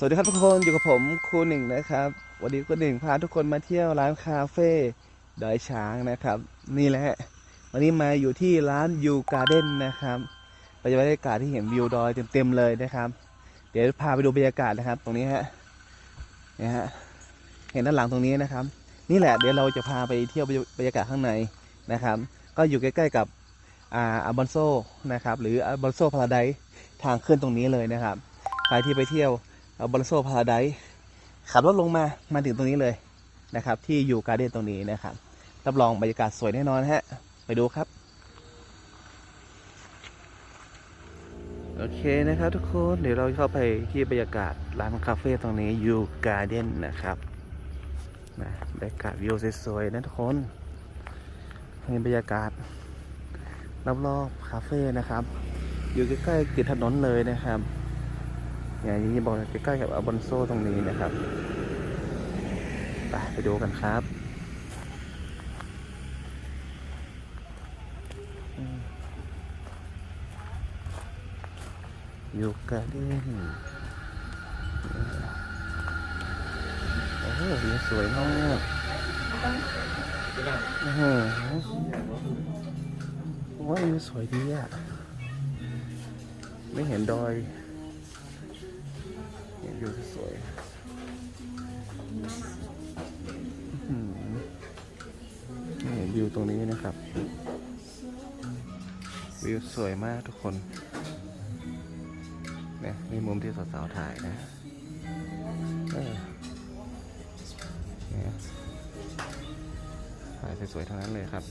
สวัสดีครับทุกคนอยู่กับผมครูหนึ่งนะครับ วันนี้ครูหนึ่งพาทุกคนมาเที่ยวร้านคาเฟ่ดอยช้างนะครับ นี่แหละ วันนี้มาอยู่ที่ร้านยูการ์เด้นนะครับบรรยากาศที่เห็นวิวดอยเต็มๆเลยนะครับ เดี๋ยวพาไปดูบรรยากาศนะครับ ตรงนี้ฮะนี่ฮะเห็นด้านหลังตรงนี้นะครับ นี่แหละเดี๋ยวเราจะพาไปเที่ยวบรรยากาศข้างในนะครับ ก็อยู่ใกล้ๆกับอาอาบอนโซนะครับ หรืออาบอนโซพาราไดทางขึ้นตรงนี้เลยนะครับใครที่ไปเที่ยว บอลโซพาราไดขับรถลงมา มาถึงตรงนี้เลยนะครับ ที่อยู่การ์เด้นตรงนี้นะครับ รับรองบรรยากาศสวยแน่นอนฮะ ไปดูครับ โอเคนะครับทุกคน เดี๋ยวเราเข้าไปที่บรรยากาศร้านคาเฟ่ตรงนี้ยูการ์เด้นนะครับนะบรรยากาศวิวสวยๆนะทุกคนนี่บรรยากาศรอบๆคาเฟ่นะครับ อยู่ใกล้ๆติดถนนเลยนะครับ อย่างที่บอกใกล้ๆกับอาบอนโซตรงนี้นะครับ ไปไปดูกันครับอยู่กันเดนโอ้โหสวยมากอื้อหือว่าสวยดีอะ ไม่เห็นดอย นวิวสวยนี่วิวตรงนี้นะครับ วิวสวยมากทุกคนเนี่ยนี่มุมที่สาวๆถ่ายนะถ่ายสวยๆทั้งนั้นเลยครับ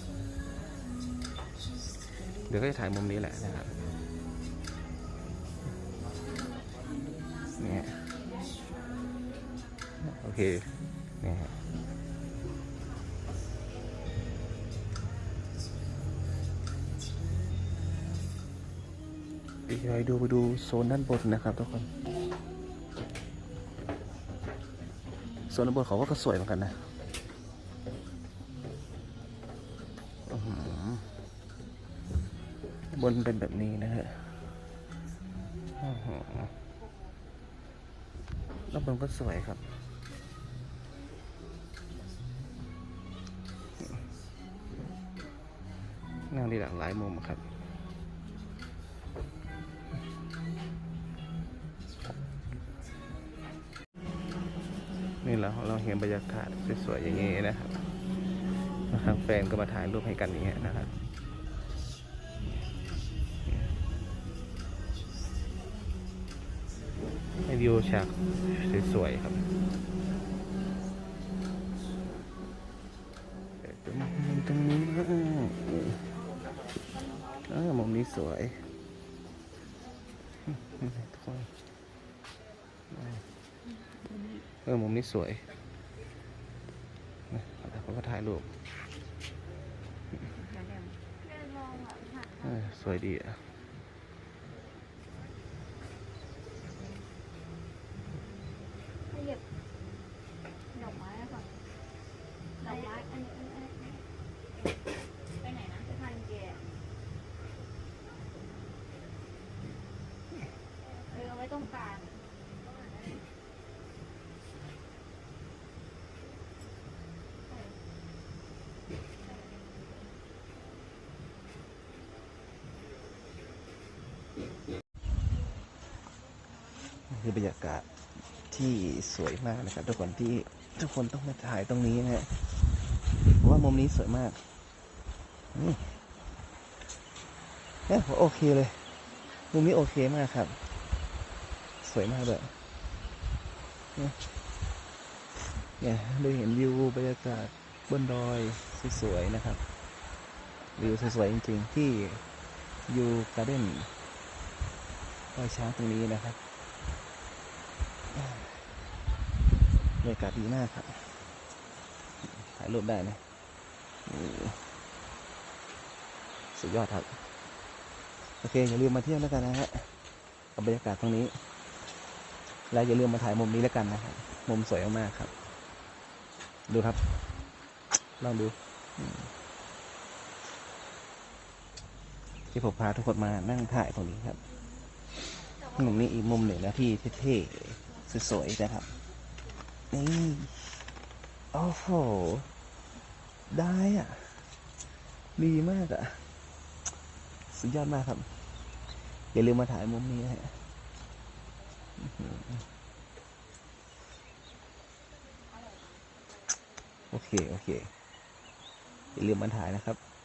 เดี๋ยวก็จะถ่ายมุมนี้แหละนะครับ เคนี่ฮะเดี๋ยวไปดูไปดูโซนด้านบนนะครับทุกคน โซนด้านบนเขาก็สวยเหมือนกันนะบนเป็นแบบนี้นะฮะอื้อหือรอบบนก็สวยครับ นั่งได้หลากหลายมุมครับนี่เราเราเห็นบรรยากาศสวยๆอย่างนี้นะครับทางแฟนก็มาถ่ายรูปให้กันอย่างเงี้ยนะครับให้วิวฉากสวยๆครับตรงนี้ นี้นะเออมุมนี้สวยทุกคนเออมุมนี้สวยนะแล้วเขาก็ถ่ายรูปเออสวยดีอะ ขยับดอกไม้ก่อนดอกไม้อันนี้อันนี้อันนี้ไปไหนนะไปทานแกเออเอาไว้ตรงกลาง นี่ คือบรรยากาศที่สวยมากนะครับ ทุกคนที่ทุกคนต้องมาถ่ายตรงนี้นะฮะว่ามุมนี้สวยมากนี่เนี่ยผมโอเคเลย มุมนี้โอเคมากครับ สวยมากเลยเนี่ยได้เห็นวิวบรรยากาศบนดอยสวยๆนะครับ วิวสวยๆจริงๆที่ยูการ์เด้นดอยช้างตรงนี้นะครับ บรรยากาศดีมากครับ ถ่ายรูปได้นะสุดยอดครับ โอเค อย่าลืมมาเที่ยวแล้วกันนะฮะกับบรรยากาศตรงนี้ และอย่าลืมมาถ่ายมุมนี้แล้วกันนะครับ มุมสวยมากครับ ดูครับ ลองดู ที่ผมพาทุกคนมานั่งถ่ายตรงนี้ครับมุมนี้อีกมุมหนึ่งนะที่เท่ๆ สวยๆนะครับ นี่โอ้โห ได้อะ ดีมากอะ สุดยอดมากครับ อย่าลืมมาถ่ายมุมนี้นะฮะโอเค โอเค อย่าลืมมาถ่ายนะครับ